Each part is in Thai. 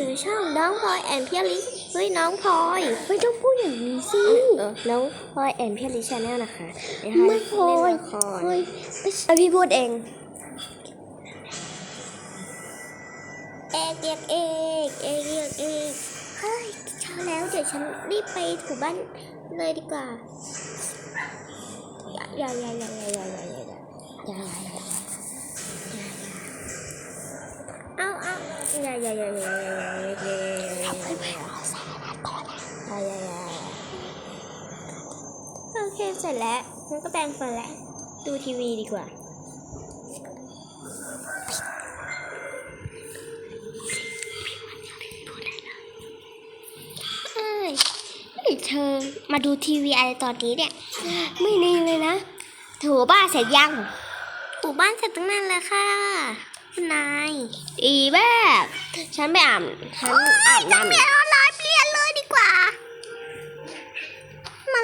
อยู่ช่องน้องพลอยแอนเพียลิเฮ้ยน้องพลอยไม่ต้องพูดอย่างนี้สิเออน้องพลอยแอนเพียลิชาแนลนะคะเดี๋ยวให้ไม่พลอยเล่นละครพลอยไม่ใช่พี่พูดเองเอกเอกเอกเอกเอกเอกเฮ้ยเช้าแล้วเดี๋ยวฉันรีบไปถูบ้านเลยดีกว่าอย่าอย่าอย่าอย่าอย่าอย่าอย่าอย่าอย่าอย่าอย่าอย่าเอาเอาอย่าอย่าอย่าอย่า โอเคเสร็จแล้วฉันก็แปรงฟันแล้ว ดูทีวีดีกว่า เอ้ยเฮ้ยเธอมาดูทีวีอะไรตอนนี้เนี่ย ไม่นี่เลยนะถูบ้านเสร็จยังถูบ้านเสร็จตั้งนานแล้วค่ะคุณนายอีแบบ ฉันไปอาบฉันอาบน้ำเปลี่ยนออนไลน์เปลี่ยน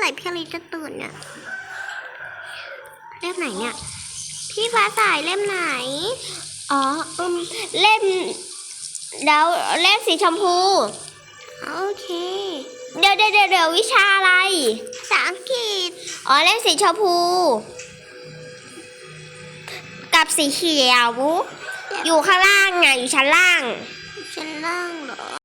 ร่พี่ลิจะตื่นเนี่ยเล่มไหนเนี่ย พี่ฟ้าสายเล่มไหน อ๋ออืมเล่มเดาวเล่มสีชมพู โอเคเดี๋ยวเดี๋ยวเดี๋ยวเดี๋ยววิชาอะไรภาษาอังกฤษ อ๋อเล่มสีชมพู กับสีเขียว อยู่ข้างล่างไงอยู่ชั้นล่าง ชั้นล่างเหรอ